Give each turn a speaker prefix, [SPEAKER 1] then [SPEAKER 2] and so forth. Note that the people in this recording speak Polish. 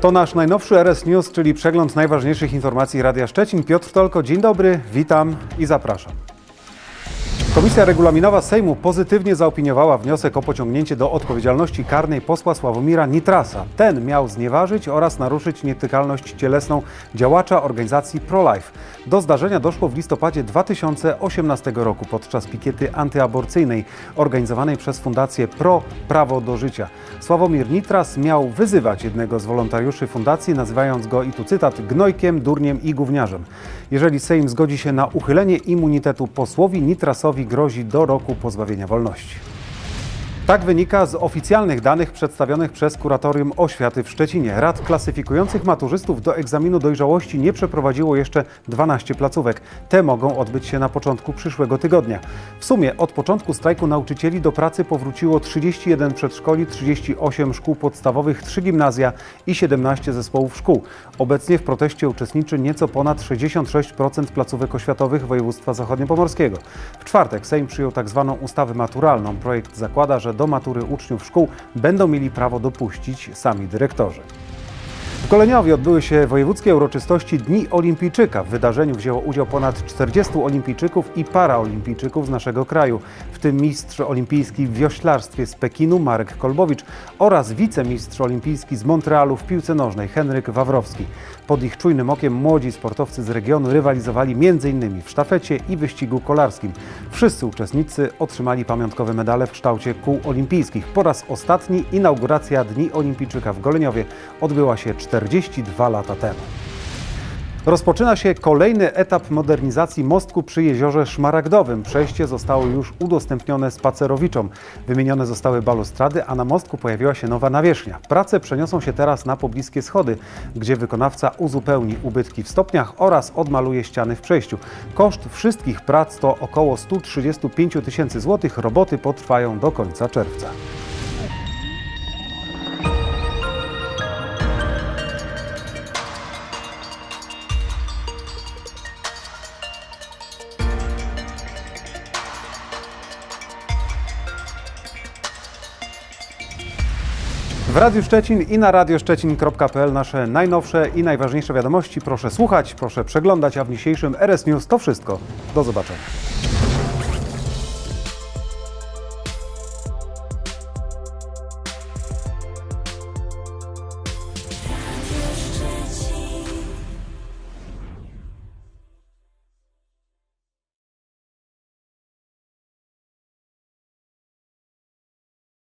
[SPEAKER 1] To nasz najnowszy RS News, czyli przegląd najważniejszych informacji Radia Szczecin. Piotr Tolko, dzień dobry, witam i zapraszam. Komisja Regulaminowa Sejmu pozytywnie zaopiniowała wniosek o pociągnięcie do odpowiedzialności karnej posła Sławomira Nitrasa. Ten miał znieważyć oraz naruszyć nietykalność cielesną działacza organizacji ProLife. Do zdarzenia doszło w listopadzie 2018 roku podczas pikiety antyaborcyjnej organizowanej przez Fundację Pro Prawo do Życia. Sławomir Nitras miał wyzywać jednego z wolontariuszy fundacji, nazywając go, i tu cytat, gnojkiem, durniem i gówniarzem. Jeżeli Sejm zgodzi się na uchylenie immunitetu posłowi, Nitrasowi grozi do roku pozbawienia wolności. Tak wynika z oficjalnych danych przedstawionych przez Kuratorium Oświaty w Szczecinie. Rad klasyfikujących maturzystów do egzaminu dojrzałości nie przeprowadziło jeszcze 12 placówek. Te mogą odbyć się na początku przyszłego tygodnia. W sumie od początku strajku nauczycieli do pracy powróciło 31 przedszkoli, 38 szkół podstawowych, 3 gimnazja i 17 zespołów szkół. Obecnie w proteście uczestniczy nieco ponad 66% placówek oświatowych województwa zachodniopomorskiego. W czwartek Sejm przyjął tak zwaną ustawę maturalną. Projekt zakłada, że do matury uczniów szkół będą mieli prawo dopuścić sami dyrektorzy. W Goleniowie odbyły się wojewódzkie uroczystości Dni Olimpijczyka. W wydarzeniu wzięło udział ponad 40 olimpijczyków i paraolimpijczyków z naszego kraju, w tym mistrz olimpijski w wioślarstwie z Pekinu Marek Kolbowicz oraz wicemistrz olimpijski z Montrealu w piłce nożnej Henryk Wawrowski. Pod ich czujnym okiem młodzi sportowcy z regionu rywalizowali m.in. w sztafecie i wyścigu kolarskim. Wszyscy uczestnicy otrzymali pamiątkowe medale w kształcie kół olimpijskich. Po raz ostatni inauguracja Dni Olimpijczyka w Goleniowie odbyła się 42 lata temu. Rozpoczyna się kolejny etap modernizacji mostku przy jeziorze Szmaragdowym. Przejście zostało już udostępnione spacerowiczom. Wymienione zostały balustrady, a na mostku pojawiła się nowa nawierzchnia. Prace przeniosą się teraz na pobliskie schody, gdzie wykonawca uzupełni ubytki w stopniach oraz odmaluje ściany w przejściu. Koszt wszystkich prac to około 135 tysięcy złotych. Roboty potrwają do końca czerwca. W Radiu Szczecin i na radioszczecin.pl nasze najnowsze i najważniejsze wiadomości. Proszę słuchać, proszę przeglądać, a w dzisiejszym RS News to wszystko. Do zobaczenia.